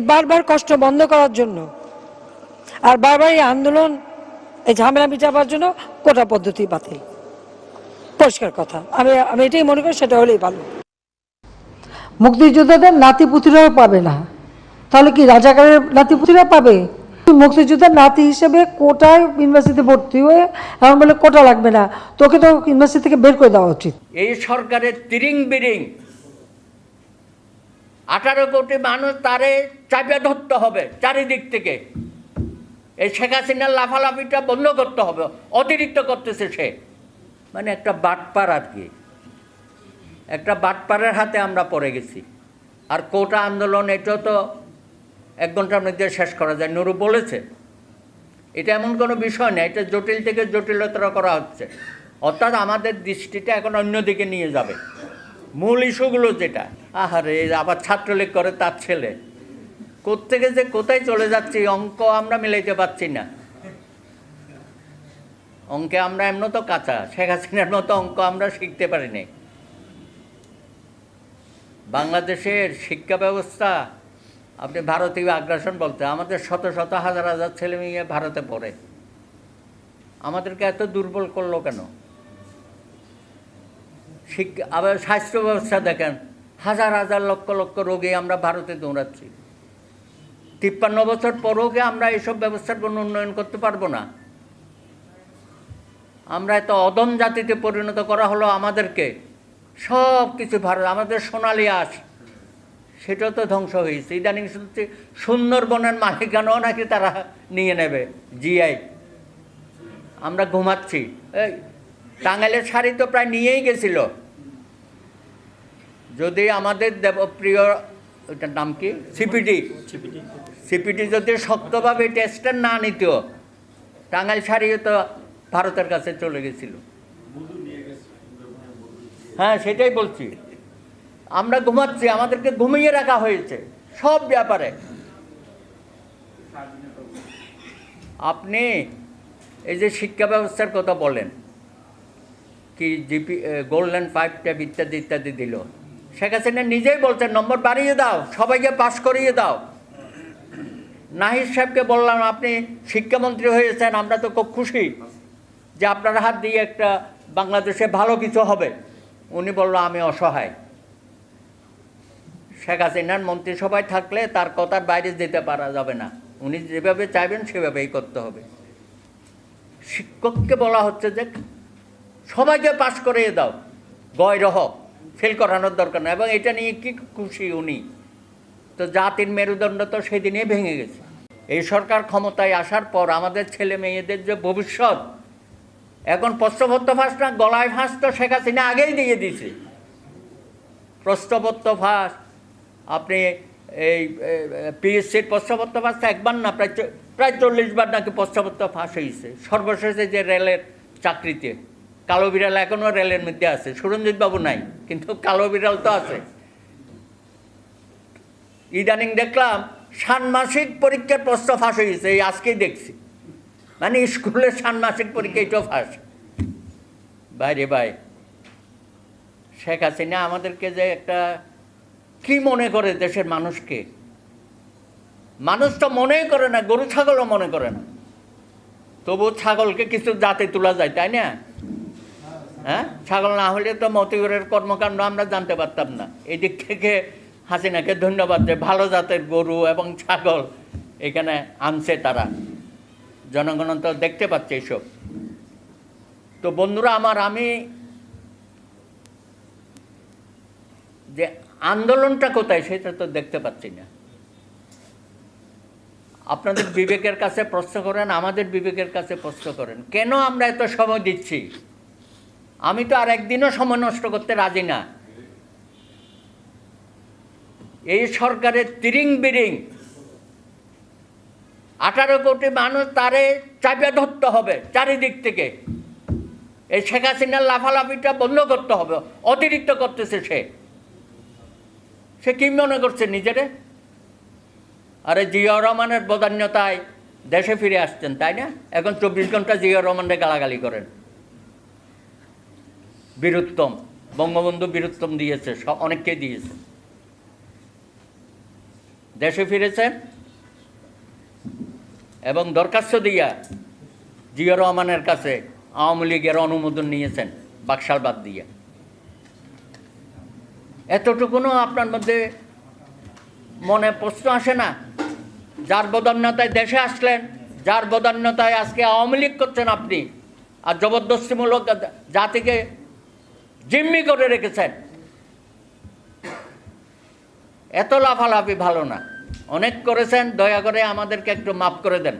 এই বারবার কষ্ট বন্ধ করার জন্য আর বারবার এই আন্দোলন এই ঝামেলা মিটাবার জন্য কোটা পদ্ধতি বাতিল। পরিষ্কার কথা। আমি আমি এটাই মনে করি সেটা হলেই ভালো। মুক্তিযোদ্ধাদের নাতিপুতিরাও পাবে না। তাহলে কি রাজাকারের নাতিপুতিরা পাবে? মুক্তিযোদ্ধার নাতি হিসেবে কোটায় ইউনিভার্সিটিতে ভর্তি হয়ে এমন বলে কোটা লাগবে না। তোকে তো ইউনিভার্সিটি থেকে বের করে দেওয়া উচিত। এই সরকারের তিরিং বিরিং আঠারো কোটি মানুষ তারে চাপে ধরতে হবে চারিদিক থেকে। এই শেখ হাসিনার লাফালাফিটা বন্ধ করতে হবে, অতিরিক্ত করতেছে সে। মানে একটা বাটপার আর কি। একটা বাটপারের হাতে আমরা পড়ে গেছি। আর কোটা আন্দোলন, এটাও তো এক ঘণ্টার মধ্যে শেষ করা যায়, নুরু বলেছে। এটা এমন কোনো বিষয় না, এটা জটিল থেকে জটিলতর করা হচ্ছে। অর্থাৎ আমাদের দৃষ্টিটা এখন অন্যদিকে নিয়ে যাবে। মূল ইস্যুগুলো যেটা। আহারে, আবার ছাত্রলীগ করে তার ছেলে। কোত্থেকে যে কোথায় চলে যাচ্ছি অঙ্ক আমরা মিলাইতে পারছি না। অঙ্কে আমরা এমন তো কাঁচা, শেখ হাসিনার মতো অঙ্ক আমরা শিখতে পারিনি। বাংলাদেশের শিক্ষা ব্যবস্থা, আপনি ভারতীয় আগ্রাসন বলতে, আমাদের শত শত হাজার হাজার ছেলে মেয়ে ভারতে পড়ে। আমাদেরকে এত দুর্বল করল কেন? শিক্ষা আবার স্বাস্থ্য ব্যবস্থা দেখেন, হাজার হাজার লক্ষ লক্ষ রোগে আমরা ভারতে দৌড়াচ্ছি। তিপ্পান্ন বছর পরেও কি আমরা এইসব ব্যবস্থার কোনো উন্নয়ন করতে পারব না? আমরা এত অদম জাতিতে পরিণত করা হলো আমাদেরকে, সব কিছু ভারত, আমাদের সোনালি আঁশ, সেটাও তো ধ্বংস হয়েছে ইদানিং শুনছি সুন্দরবনের মালিকানাও নাকি তারা নিয়ে নেবে, জিআই। আমরা ঘুমাচ্ছি। এই টাঙ্গাইলের শাড়ি তো প্রায় নিয়েই গেছিল। যদি আমাদের দেবপ্রিয় ওইটার নাম কি? সিপিডি সিপিডি যদি শক্তভাবে টেস্টার না নিত টাঙ্গাইল শাড়িও তো ভারতের কাছে চলে গেছিল। হ্যাঁ সেটাই বলছি। আমরা ঘুমাচ্ছি আমাদেরকে ঘুমিয়ে রাখা হয়েছে সব ব্যাপারে। আপনি এই যে শিক্ষা ব্যবস্থার কথা বলেন কি জিপি গোল্ডেন ফাইভ ট্যাব ইত্যাদি ইত্যাদি দিল। শেখ হাসিনা নিজেই বলছেন, নম্বর বাড়িয়ে দাও, সবাইকে পাস করিয়ে দাও। নাহিদ সাহেবকে বললাম, আপনি শিক্ষামন্ত্রী হয়েছেন, আমরা তো খুব খুশি যে আপনার হাত দিয়ে একটা বাংলাদেশে ভালো কিছু হবে। উনি বলল, আমি অসহায়। শেখ হাসিনার মন্ত্রিসভায় থাকলে তার কথার বাইরে যেতে পারা যাবে না। উনি যেভাবে চাইবেন, সেভাবেই করতে হবে। শিক্ষককে বলা হচ্ছে যে, সবাইকে পাশ করিয়ে দাও। গয় রহ। ফেল করানোর দরকার না এবং এটা নিয়ে কি খুশি উনি? তো জাতির মেরুদণ্ড তো সেদিনে ভেঙে গেছে। এই সরকার ক্ষমতায় আসার পর আমাদের ছেলে মেয়েদের যে ভবিষ্যৎ, এখন ফাঁস না, গলায় ফাঁস তো শেখ হাসিনা আগেই দিয়ে দিয়েছে। প্রশ্নপত্র ফাঁস, আপনি এই পিএসসির প্রশ্নপত্র ফাঁস একবার না, প্রায় প্রায় চল্লিশ বার নাকি প্রশ্নপত্র ফাঁস হয়েছে। সর্বশেষে যে রেলের চাকরিতে। কালো বিড়াল এখনও রেলের মধ্যে আছে। সুরঞ্জিত বাবু নাই, কিন্তু কালো বিড়াল তো আছে। ইদানিং দেখলাম ষান্মাসিক পরীক্ষার প্রশ্ন ফাঁস হয়েছে এই আজকেই দেখছি। মানে স্কুলের ষান্মাসিক পরীক্ষা, এটাও ফাঁস। বাইরে ভাই, শেখ হাসিনা আমাদেরকে যে একটা কি মনে করে দেশের মানুষকে? মানুষ তো মনেই করে না, গরু ছাগলও মনে করে না। তবু ছাগলকে কিছু জাতে তোলা যায়, তাই না? হ্যাঁ? ছাগল না হলে তো মতিগরের কর্মকাণ্ড আমরা জানতে পারতাম না। এই দিক থেকে হাসিনাকে ধন্যবাদ যে ভালো জাতের গরু এবং ছাগল এখানে আনছে তারা। জনগণ তো দেখতে পাচ্ছে এইসব তো বন্ধুরা আমার আমি যে আন্দোলনটা কোথায় সেটা তো দেখতে পাচ্ছি না। আপনাদের বিবেকের কাছে প্রশ্ন করেন, আমাদের বিবেকের কাছে প্রশ্ন করেন, কেন আমরা এত সময় দিচ্ছি? আমি তো আর একদিনও সময় নষ্ট করতে রাজি না। এই সরকারের তিরিং বিরিং আঠারো কোটি মানুষ তারে চাপে ধরতে হবে চারিদিক থেকে। এই শেখ হাসিনার লাফালাফিটা বন্ধ করতে হবে, অতিরিক্ত করতেছে সে। সে কি মনে করছে নিজেরে? আরে জিয়া রহমানের বদান্যতায় দেশে ফিরে আসছেন, তাই না? এখন চব্বিশ ঘণ্টা জিয়া রহমানরে গালাগালি করেন। বীরুত্তম, বঙ্গবন্ধু বীরুত্তম দিয়েছে, সব অনেককে দিয়েছে। দেশে ফিরেছেন এবং দরখাস্ত দিয়া জিয়া রহমানের কাছে আওয়ামী লীগের অনুমোদন নিয়েছেন বাকশাল বাদ দিয়ে। এতটুকুনও আপনার মধ্যে মনে প্রশ্ন আসে না? যার বদান্যতায় দেশে আসলেন, যার বদান্যতায় আজকে আওয়ামী লীগ করছেন আপনি, আর জবরদস্তিমূলক জাতিকে জিম্মি করে রেখেছেন। এত লাফালাফি ভালো না। অনেক করেছেন, দয়া করে আমাদেরকে একটু মাফ করে দেন।